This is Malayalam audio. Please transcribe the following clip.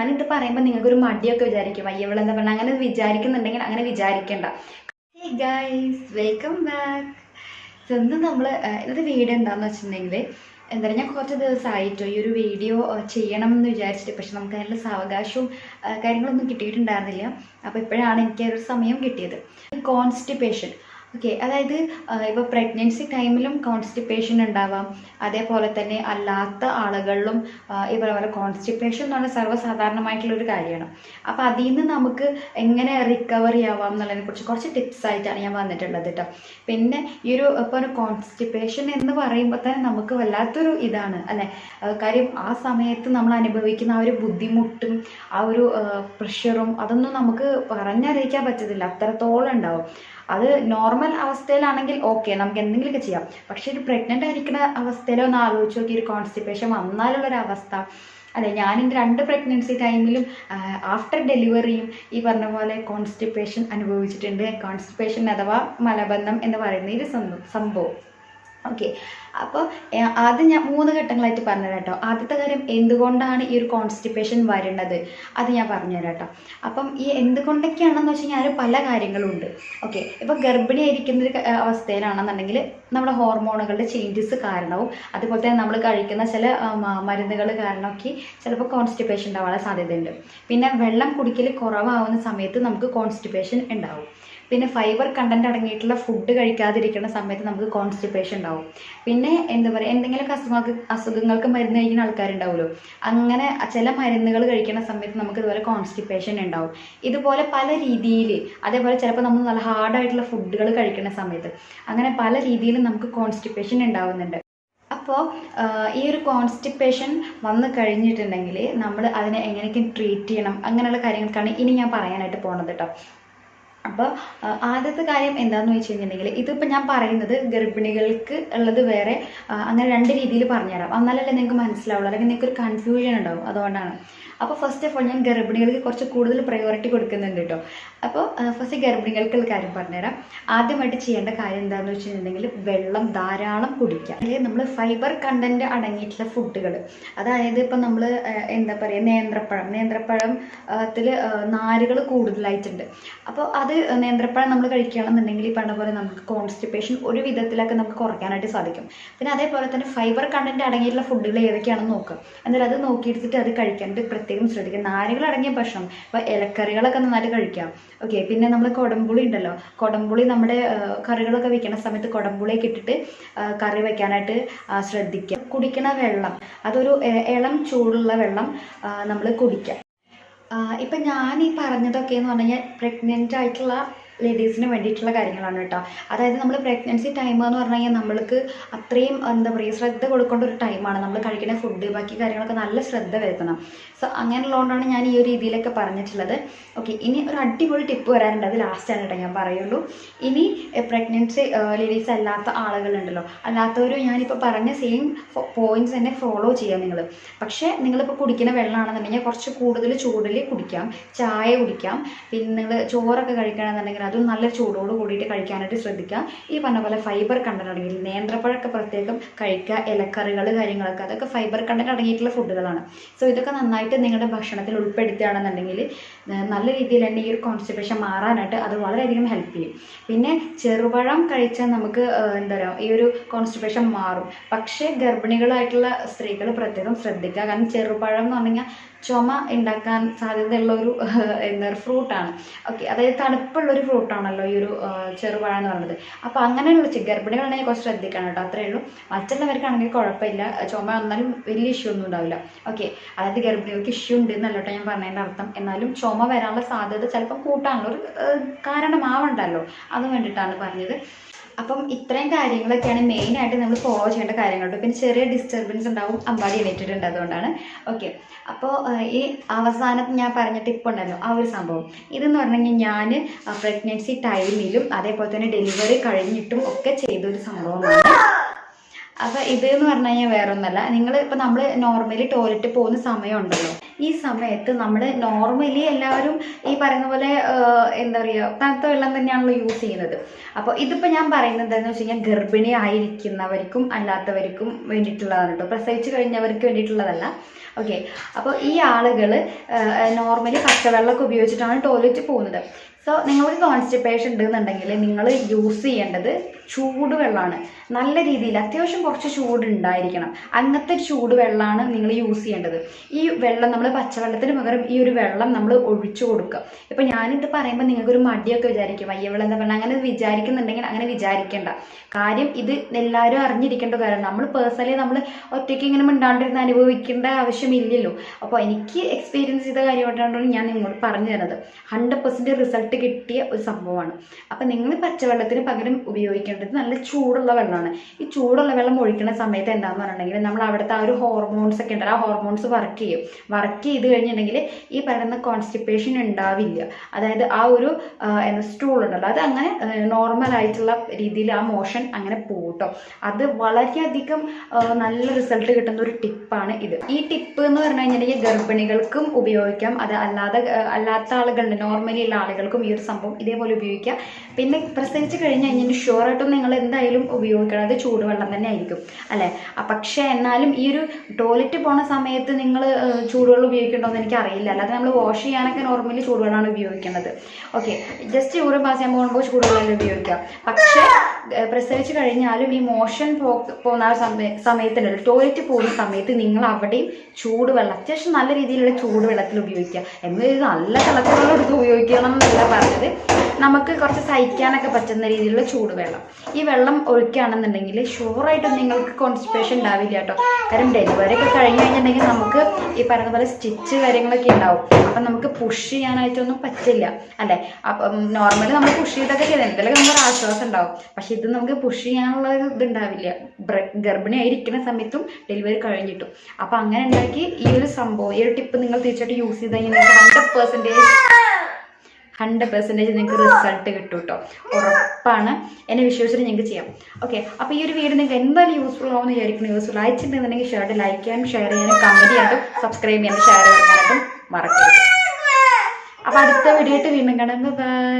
ഞാനിത് പറയുമ്പോൾ നിങ്ങൾക്കൊരു മടിയൊക്കെ വിചാരിക്കും. അയ്യവളെന്താ പറഞ്ഞാൽ അങ്ങനെ വിചാരിക്കുന്നുണ്ടെങ്കിൽ അങ്ങനെ വിചാരിക്കണ്ട. ഹേ വെൽക്കം ബാക്ക് ഇന്ന് നമ്മൾ ഇന്നത്തെ വീഡിയോ എന്താണെന്ന് വെച്ചിട്ടുണ്ടെങ്കിൽ എന്താ പറയുക ഞാൻ കുറച്ച് ദിവസമായിട്ടോ ഈ ഒരു വീഡിയോ ചെയ്യണം എന്ന് വിചാരിച്ചിട്ട് പക്ഷെ നമുക്ക് അതിനുള്ള സാവകാശവും കാര്യങ്ങളൊന്നും കിട്ടിയിട്ടുണ്ടായിരുന്നില്ല. അപ്പോൾ ഇപ്പോഴാണ് എനിക്ക് ഒരു സമയം കിട്ടിയത്. കോൺസ്റ്റിപ്പേഷൻ ഓക്കെ അതായത് ഇപ്പോൾ പ്രഗ്നൻസി ടൈമിലും കോൺസ്റ്റിപ്പേഷൻ ഉണ്ടാവാം. അതേപോലെ തന്നെ അല്ലാത്ത ആളുകളിലും ഈ പറയുന്ന കോൺസ്റ്റിപ്പേഷൻ എന്ന് പറഞ്ഞാൽ സർവസാധാരണമായിട്ടുള്ളൊരു കാര്യമാണ്. അപ്പോൾ അതിൽ നിന്ന് നമുക്ക് എങ്ങനെ റിക്കവറി ആവാം എന്നുള്ളതിനെ കുറിച്ച് ടിപ്സ് ആയിട്ടാണ് ഞാൻ വന്നിട്ടുള്ളത് കേട്ടോ. പിന്നെ ഈ ഒരു ഇപ്പോൾ കോൺസ്റ്റിപ്പേഷൻ എന്ന് പറയുമ്പോൾ തന്നെ നമുക്ക് വല്ലാത്തൊരു ഇതാണ് അല്ലേ? കാര്യം ആ സമയത്ത് നമ്മൾ അനുഭവിക്കുന്ന ആ ഒരു ബുദ്ധിമുട്ടും ആ ഒരു പ്രഷറും അതൊന്നും നമുക്ക് പറഞ്ഞറിയിക്കാൻ പറ്റത്തില്ല. അത്രത്തോളം ഉണ്ടാവും. അത് നോർമൽ അവസ്ഥയിലാണെങ്കിൽ ഓക്കെ നമുക്ക് എന്തെങ്കിലുമൊക്കെ ചെയ്യാം. പക്ഷേ ഒരു പ്രഗ്നന്റ് ആയിരിക്കുന്ന അവസ്ഥയിലോ ഒന്ന് ആലോചിച്ച് നോക്കി ഒരു കോൺസ്റ്റിപ്പേഷൻ വന്നാലുള്ളൊരു അവസ്ഥ അതെ ഞാൻ എന്റെ രണ്ട് പ്രഗ്നൻസി ടൈമിലും ആഫ്റ്റർ ഡെലിവറിയും ഈ പറഞ്ഞ പോലെ കോൺസ്റ്റിപ്പേഷൻ അനുഭവിച്ചിട്ടുണ്ട്. കോൺസ്റ്റിപ്പേഷൻ അഥവാ മലബന്ധം എന്ന് പറയുന്ന ഒരു സംഭവം. ഓക്കെ അപ്പോൾ ആദ്യം ഞാൻ മൂന്ന് ഘട്ടങ്ങളായിട്ട് പറഞ്ഞുതരാം കേട്ടോ. ആദ്യത്തെ കാര്യം എന്തുകൊണ്ടാണ് ഈ ഒരു കോൺസ്റ്റിപ്പേഷൻ വരുന്നത് അത് ഞാൻ പറഞ്ഞുതരാം കേട്ടോ. അപ്പം ഈ എന്തുകൊണ്ടൊക്കെയാണെന്ന് വെച്ച് കഴിഞ്ഞാൽ പല കാര്യങ്ങളുണ്ട്. ഓക്കെ ഇപ്പോൾ ഗർഭിണിയായിരിക്കുന്ന ഒരു അവസ്ഥയിലാണെന്നുണ്ടെങ്കിൽ നമ്മുടെ ഹോർമോണുകളുടെ ചേഞ്ചസ് കാരണവും അതുപോലെ തന്നെ നമ്മൾ കഴിക്കുന്ന ചില മരുന്നുകൾ കാരണമൊക്കെ ചിലപ്പോൾ കോൺസ്റ്റിപ്പേഷൻ ഉണ്ടാവാനുള്ള സാധ്യതയുണ്ട്. പിന്നെ വെള്ളം കുടിക്കൽ കുറവാവുന്ന സമയത്ത് നമുക്ക് കോൺസ്റ്റിപ്പേഷൻ ഉണ്ടാവും. പിന്നെ ഫൈബർ കണ്ടന്റ് അടങ്ങിയിട്ടുള്ള ഫുഡ് കഴിക്കാതിരിക്കുന്ന സമയത്ത് നമുക്ക് കോൺസ്റ്റിപ്പേഷൻ ഉണ്ടാവും. പിന്നെ എന്താ പറയുക എന്തെങ്കിലുമൊക്കെ അസുഖങ്ങൾക്ക് അസുഖങ്ങൾക്ക് മരുന്ന് കഴിക്കുന്ന ആൾക്കാരുണ്ടാവുമല്ലോ. അങ്ങനെ ചില മരുന്നുകൾ കഴിക്കുന്ന സമയത്ത് നമുക്ക് ഇതുപോലെ കോൺസ്റ്റിപ്പേഷൻ ഉണ്ടാവും. ഇതുപോലെ പല രീതിയിൽ അതേപോലെ ചിലപ്പോൾ നമ്മൾ നല്ല ഹാർഡായിട്ടുള്ള ഫുഡുകൾ കഴിക്കുന്ന സമയത്ത് അങ്ങനെ പല രീതിയിലും നമുക്ക് കോൺസ്റ്റിപ്പേഷൻ ഉണ്ടാവുന്നുണ്ട്. അപ്പോൾ ഈ ഒരു കോൺസ്റ്റിപ്പേഷൻ വന്നു കഴിഞ്ഞിട്ടുണ്ടെങ്കിൽ നമ്മൾ അതിനെ എങ്ങനെയൊക്കെ ട്രീറ്റ് ചെയ്യണം അങ്ങനെയുള്ള കാര്യങ്ങൾക്കാണ് ഇനി ഞാൻ പറയാനായിട്ട് പോണത് കേട്ടോ അപ്പോൾ ആദ്യത്തെ കാര്യം എന്താണെന്ന് വെച്ച് കഴിഞ്ഞിട്ടുണ്ടെങ്കിൽ ഇതിപ്പോൾ ഞാൻ പറയുന്നത് ഗർഭിണികൾക്ക് ഉള്ളത് വേറെ അങ്ങനെ രണ്ട് രീതിയിൽ പറഞ്ഞുതരാം. എന്നാലല്ലേ നിങ്ങൾക്ക് മനസ്സിലാവുള്ളൂ. അല്ലെങ്കിൽ നിങ്ങൾക്ക് ഒരു കൺഫ്യൂഷൻ ഉണ്ടാവും. അതുകൊണ്ടാണ്. അപ്പോൾ ഫസ്റ്റ് ഓഫ് ഓൾ ഞാൻ ഗർഭിണികൾക്ക് കുറച്ച് കൂടുതൽ പ്രയോറിറ്റി കൊടുക്കുന്നുണ്ട് കേട്ടോ അപ്പോൾ ഫസ്റ്റ് ഗർഭിണികൾക്കുള്ള കാര്യം പറഞ്ഞുതരാം. ആദ്യമായിട്ട് ചെയ്യേണ്ട കാര്യം എന്താണെന്ന് വെച്ചിട്ടുണ്ടെങ്കിൽ വെള്ളം ധാരാളം കുടിക്കുക. അല്ലെങ്കിൽ നമ്മൾ ഫൈബർ കണ്ടന്റ് അടങ്ങിയിട്ടുള്ള ഫുഡുകൾ അതായത് ഇപ്പം നമ്മൾ എന്താ പറയുക നേന്ത്രപ്പഴം. നേന്ത്രപ്പഴം ത്തിൽ നാരുകൾ കൂടുതലായിട്ടുണ്ട്. അപ്പോൾ അത് നേന്ത്രപ്പഴം നമ്മൾ കഴിക്കുകയാണെന്നുണ്ടെങ്കിൽ ഈ പറഞ്ഞ പോലെ നമുക്ക് കോൺസ്റ്റിപ്പേഷൻ ഒരു വിധത്തിലൊക്കെ നമുക്ക് കുറയ്ക്കാനായിട്ട് സാധിക്കും. പിന്നെ അതേപോലെ തന്നെ ഫൈബർ കണ്ടന്റ് അടങ്ങിയിട്ടുള്ള ഫുഡുകൾ ഏതൊക്കെയാണെന്ന് നോക്കുക എന്നിട്ട് അത് നോക്കിയെടുത്തിട്ട് അത് കഴിക്കാനായിട്ട് പ്രത്യേകം ശ്രദ്ധിക്കുക. നാരുകൾ അടങ്ങിയ ഭക്ഷണം. അപ്പോൾ ഇലക്കറികളൊക്കെ നന്നായിട്ട് കഴിക്കാം. ഓക്കെ പിന്നെ നമ്മൾ കൊടമ്പുളി ഉണ്ടല്ലോ. കൊടമ്പുളി നമ്മുടെ കറികളൊക്കെ വെക്കുന്ന സമയത്ത് കുടംപുളിയൊക്കെ ഇട്ടിട്ട് കറി വെക്കാനായിട്ട് ശ്രദ്ധിക്കുക. കുടിക്കണ വെള്ളം. അതൊരു ഇളം ചൂടുള്ള വെള്ളം നമ്മൾ കുടിക്കുക. ഇപ്പം ഞാൻ ഈ പറഞ്ഞതൊക്കെ എന്ന് പറഞ്ഞു കഴിഞ്ഞാൽ ആയിട്ടുള്ള ലേഡീസിന് വേണ്ടിയിട്ടുള്ള കാര്യങ്ങളാണ് കേട്ടോ. അതായത് നമ്മൾ പ്രഗ്നൻസി ടൈം എന്ന് പറഞ്ഞു കഴിഞ്ഞാൽ നമ്മൾക്ക് അത്രയും എന്താ പറയുക ശ്രദ്ധ കൊടുക്കേണ്ട ഒരു ടൈമാണ് നമ്മൾ കഴിക്കുന്ന ഫുഡ് ബാക്കി കാര്യങ്ങളൊക്കെ നല്ല ശ്രദ്ധ വരുത്തണം. സോ അങ്ങനെയുള്ളതുകൊണ്ടാണ് ഞാൻ ഈ ഒരു രീതിയിലൊക്കെ പറഞ്ഞിട്ടുള്ളത്. ഓക്കെ ഇനി ഒരു അടിപൊളി ടിപ്പ് വരാനുണ്ട്. അത് ലാസ്റ്റാണ് കേട്ടോ ഞാൻ പറയുള്ളൂ. ഇനി പ്രഗ്നൻസി ലേഡീസ് അല്ലാത്ത ആളുകളുണ്ടല്ലോ. അല്ലാത്തവർ ഞാനിപ്പോൾ പറഞ്ഞ സെയിം പോയിന്റ്സ് തന്നെ ഫോളോ ചെയ്യാം നിങ്ങൾ പക്ഷേ നിങ്ങളിപ്പോൾ കുടിക്കുന്ന വെള്ളമാണെന്നുണ്ടെങ്കിൽ കുറച്ച് കൂടുതൽ ചൂടിൽ കുടിക്കാം. ചായ കുടിക്കാം. പിന്നെ നിങ്ങൾ ചോറൊക്കെ കഴിക്കണമെന്നുണ്ടെങ്കിൽ അതും നല്ല ചൂടോട് കൂടിയിട്ട് കഴിക്കാനായിട്ട് ശ്രദ്ധിക്കുക. ഈ പറഞ്ഞ പോലെ ഫൈബർ കണ്ടന്റ് അടങ്ങിയ നേന്ത്രപ്പഴമൊക്കെ പ്രത്യേകം കഴിക്കുക ഇലക്കറികൾ കാര്യങ്ങളൊക്കെ അതൊക്കെ ഫൈബർ കണ്ടന്റ് അടങ്ങിയിട്ടുള്ള ഫുഡുകളാണ്. സോ ഇതൊക്കെ നന്നായിട്ട് നിങ്ങളുടെ ഭക്ഷണത്തിൽ ഉൾപ്പെടുത്തുകയാണെന്നുണ്ടെങ്കിൽ നല്ല രീതിയിൽ തന്നെ ഈ ഒരു കോൺസ്റ്റിപ്പേഷൻ മാറാനായിട്ട് അത് വളരെയധികം ഹെൽപ്പ് ചെയ്യും. പിന്നെ ചെറുപഴം കഴിച്ചാൽ നമുക്ക് എന്താ പറയുക ഈ ഒരു കോൺസ്റ്റിപ്പേഷൻ മാറും. പക്ഷേ ഗർഭിണികളായിട്ടുള്ള സ്ത്രീകൾ പ്രത്യേകം ശ്രദ്ധിക്കുക. കാരണം ചെറുപഴം എന്ന് പറഞ്ഞു കഴിഞ്ഞാൽ ചുമ ഉണ്ടാക്കാൻ സാധ്യതയുള്ള ഒരു എന്താ ഫ്രൂട്ടാണ് ഓക്കെ അതായത് തണുപ്പുള്ള ഒരു ഫ്രൂട്ടാണല്ലോ ഈ ഒരു ചെറുവാഴ എന്ന് പറയുന്നത്. അപ്പോൾ അങ്ങനെയുള്ള ഗർഭിണികളാണെങ്കിൽ കുറച്ച് ശ്രദ്ധിക്കണം കേട്ടോ. അത്രയേ ഉള്ളൂ. മറ്റുള്ളവർക്കാണെങ്കിൽ കുഴപ്പമില്ല. ചുമ വന്നാലും വലിയ ഇഷ്യൂ ഒന്നും ഉണ്ടാവില്ല. ഓക്കെ അതായത് ഗർഭിണികൾക്ക് ഇഷ്യൂ ഉണ്ട് എന്നല്ല കേട്ടോ ഞാൻ പറഞ്ഞതിന്റെ അർത്ഥം. എന്നാലും ചുമ വരാനുള്ള സാധ്യത ചിലപ്പം കൂട്ടാനുള്ള ഒരു കാരണമാവണ്ടല്ലോ. അത് വേണ്ടിയിട്ടാണ് പറഞ്ഞത്. അപ്പം ഇത്രയും കാര്യങ്ങളൊക്കെയാണ് മെയിനായിട്ട് നമ്മൾ ഫോളോ ചെയ്യേണ്ട കാര്യങ്ങൾ പിന്നെ ചെറിയ ഡിസ്റ്റർബൻസ് ഉണ്ടാവും അമ്പാടി എണീറ്റിട്ടുണ്ട് അതുകൊണ്ടാണ്. ഓക്കെ അപ്പോൾ ഈ അവസാനത്ത് ഞാൻ പറഞ്ഞ ടിപ്പ് ഉണ്ടല്ലോ ആ ഒരു സംഭവം. ഇതെന്ന് പറഞ്ഞു ഞാൻ പ്രഗ്നൻസി ടൈമിലും അതേപോലെ തന്നെ ഡെലിവറി കഴിഞ്ഞിട്ടും ഒക്കെ ചെയ്തൊരു സംഭവമാണ്. അപ്പോൾ ഇത് എന്ന് പറഞ്ഞു കഴിഞ്ഞാൽ വേറൊന്നല്ല. നിങ്ങൾ ഇപ്പോൾ നമ്മൾ നോർമലി ടോയ്ലറ്റ് പോകുന്ന സമയമുണ്ടല്ലോ ഈ സമയത്ത് നമ്മൾ നോർമലി എല്ലാവരും ഈ പറയുന്ന പോലെ എന്താ പറയുക തണുത്ത വെള്ളം തന്നെയാണല്ലോ യൂസ് ചെയ്യുന്നത്. അപ്പോൾ ഇതിപ്പോൾ ഞാൻ പറയുന്നത് എന്താണെന്ന് വെച്ച് കഴിഞ്ഞാൽ ഗർഭിണി ആയിരിക്കുന്നവർക്കും അല്ലാത്തവർക്കും വേണ്ടിയിട്ടുള്ളതാണ് കേട്ടോ പ്രസവിച്ച് കഴിഞ്ഞവർക്ക് വേണ്ടിയിട്ടുള്ളതല്ല. ഓക്കെ അപ്പോൾ ഈ ആളുകൾ നോർമലി പച്ചവെള്ളമൊക്കെ ഉപയോഗിച്ചിട്ടാണ് ടോയ്ലറ്റ് പോകുന്നത്. സോ നിങ്ങൾക്ക് കോൺസ്റ്റിപ്പേഷൻ ഉണ്ടെന്നുണ്ടെങ്കിൽ നിങ്ങൾ യൂസ് ചെയ്യേണ്ടത് ചൂടുവെള്ളമാണ് നല്ല രീതിയിൽ അത്യാവശ്യം കുറച്ച് ചൂട് ഉണ്ടായിരിക്കണം അങ്ങനത്തെ ഒരു ചൂടുവെള്ളമാണ് നിങ്ങൾ യൂസ് ചെയ്യേണ്ടത്. ഈ വെള്ളം നമ്മൾ പച്ചവെള്ളത്തിന് പകരം ഈ ഒരു വെള്ളം നമ്മൾ ഒഴിച്ചു കൊടുക്കുക. ഇപ്പം ഞാനിത് പറയുമ്പോൾ നിങ്ങൾക്കൊരു മടിയൊക്കെ വിചാരിക്കും. അയ്യ വെള്ളം എന്താ പറഞ്ഞാൽ അങ്ങനെ വിചാരിക്കുന്നുണ്ടെങ്കിൽ അങ്ങനെ വിചാരിക്കേണ്ട. കാര്യം ഇത് എല്ലാവരും അറിഞ്ഞിരിക്കേണ്ട കാര്യം നമ്മൾ പേഴ്സണലി നമ്മൾ ഒറ്റയ്ക്ക് ഇങ്ങനെ മിണ്ടാണ്ടിരുന്ന് അനുഭവിക്കേണ്ട ആവശ്യമില്ലല്ലോ. അപ്പോൾ എനിക്ക് എക്സ്പീരിയൻസ് ചെയ്ത കാര്യമായിട്ടാണ് ഞാൻ നിങ്ങളോട് പറഞ്ഞു തരുന്നത്. ഹൺഡ്രഡ് പെർസെന്റ് റിസൾട്ട് കിട്ടിയ ഒരു സംഭവമാണ്. അപ്പം നിങ്ങൾ പച്ചവെള്ളത്തിന് പകരം ഉപയോഗിക്കേണ്ടത് നല്ല ചൂടുള്ള വെള്ളമാണ്. ഈ ചൂടുള്ള വെള്ളം ഒഴിക്കുന്ന സമയത്ത് എന്താണെന്ന് പറഞ്ഞിട്ടുണ്ടെങ്കിൽ നമ്മൾ അവിടുത്തെ ആ ഒരു ഹോർമോൺസ് ഒക്കെ ഉണ്ടല്ലോ ആ ഹോർമോൺസ് വർക്ക് ചെയ്യും. വർക്ക് ചെയ്ത് കഴിഞ്ഞിട്ടുണ്ടെങ്കിൽ ഈ പറയുന്ന കോൺസ്റ്റിപ്പേഷൻ ഉണ്ടാവില്ല. അതായത് ആ ഒരു സ്റ്റൂൾ ഉണ്ടല്ലോ അത് അങ്ങനെ നോർമൽ ആയിട്ടുള്ള രീതിയിൽ ആ മോഷൻ അങ്ങനെ പോട്ടോ. അത് വളരെയധികം നല്ല റിസൾട്ട് കിട്ടുന്ന ഒരു ടിപ്പാണ് ഇത്. ഈ ടിപ്പ് എന്ന് പറഞ്ഞു ഗർഭിണികൾക്കും ഉപയോഗിക്കാം. അത് അല്ലാതെ അല്ലാത്ത ആളുകളുണ്ട്. നോർമലി ഉള്ള ആളുകൾക്കും ഈ ഒരു സംഭവം ഇതേപോലെ ഉപയോഗിക്കാം. പിന്നെ പ്രസവിച്ച് കഴിഞ്ഞ് കഴിഞ്ഞാൽ ഷുവർ ആയിട്ടും നിങ്ങൾ എന്തായാലും ഉപയോഗിക്കണം. അത് ചൂടുവെള്ളം തന്നെ ആയിരിക്കും. അല്ലേ? പക്ഷേ എന്നാലും ഈ ഒരു ടോയ്ലറ്റ് പോണ സമയത്ത് നിങ്ങൾ ചൂടുവെള്ളം ഉപയോഗിക്കണ്ടോ എന്ന് എനിക്കറിയില്ല അല്ലാതെ നമ്മൾ വാഷ് ചെയ്യാനൊക്കെ നോർമലി ചൂടുവെള്ളമാണ് ഉപയോഗിക്കുന്നത് ഓക്കെ ജസ്റ്റ് യൂറിൻ പാസ് ചെയ്യാൻ പോകുമ്പോൾ ചൂടുവെള്ളം ഉപയോഗിക്കാം. പക്ഷേ പ്രസവിച്ച് കഴിഞ്ഞാലും ഈ മോഷൻ പോ പോകുന്ന ആ ടോയ്ലറ്റ് പോകുന്ന സമയത്ത് നിങ്ങൾ അവിടെയും ചൂടുവെള്ളം അത്യാവശ്യം നല്ല രീതിയിലുള്ള ചൂടുവെള്ളത്തിൽ ഉപയോഗിക്കുക. എന്ന് നല്ല തിളച്ചുവെള്ളം എടുത്ത് ഉപയോഗിക്കണം എന്നല്ല പറഞ്ഞത്. നമുക്ക് കുറച്ച് സഹിക്കാനൊക്കെ പറ്റുന്ന രീതിയിലുള്ള ചൂടുവെള്ളം ഈ വെള്ളം ഒഴിക്കുകയാണെന്നുണ്ടെങ്കിൽ ഷുവറായിട്ടും നിങ്ങൾക്ക് കോൺസ്റ്റിപ്പേഷൻ ഉണ്ടാവില്ല കേട്ടോ. കാരണം ഡെലിവറി ഒക്കെ കഴിഞ്ഞ് കഴിഞ്ഞിട്ടുണ്ടെങ്കിൽ നമുക്ക് ഈ പറയുന്ന പോലെ സ്റ്റിച്ച് കാര്യങ്ങളൊക്കെ ഉണ്ടാവും. അപ്പം നമുക്ക് പുഷ് ചെയ്യാനായിട്ടൊന്നും പറ്റില്ല. അല്ലേ? അപ്പം നോർമലി നമ്മൾ പുഷ് ചെയ്തൊക്കെ ചെയ്ത് എന്തെങ്കിലും നമുക്ക് ആശ്വാസം ഉണ്ടാവും. പക്ഷെ ഇത് നമുക്ക് പുഷ് ചെയ്യാനുള്ള ഇതുണ്ടാവില്ല ഗർഭിണിയായിരിക്കുന്ന സമയത്തും ഡെലിവറി കഴിഞ്ഞിട്ടും. അപ്പം അങ്ങനെ ഉണ്ടാക്കി ഈ ഒരു സംഭവം ഈ ഒരു ടിപ്പ് നിങ്ങൾ തീർച്ചയായിട്ടും യൂസ് ചെയ്ത് കഴിഞ്ഞാൽ ഹൺഡ്രഡ് പെർസെന്റേജ് ഹൺഡ്രഡ് പെർസെന്റേജ് നിങ്ങൾക്ക് റിസൾട്ട് കിട്ടും കേട്ടോ ഉറപ്പാണ്. എന്നെ വിശ്വസിച്ചിട്ട് നിങ്ങൾക്ക് ചെയ്യാം. ഓക്കെ അപ്പോൾ ഈ ഒരു വീഡിയോ നിങ്ങൾക്ക് എന്തായാലും യൂസ്ഫുൾ ആവുമെന്ന് വിചാരിക്കുന്നു. യൂസ്ഫുൾ അയച്ചിട്ടുണ്ടെന്നുണ്ടെങ്കിൽ ഷെയർ ലൈക്ക് ചെയ്യാനും ഷെയർ ചെയ്യാനും കമന്റ് ചെയ്യാനും സബ്സ്ക്രൈബ് ചെയ്യാനും ഷെയർ ചെയ്യാനായിട്ടും മറക്കരുത്. അപ്പോൾ അടുത്ത വീഡിയോ ആയിട്ട് വീണ്ടും കാണാം. ബൈ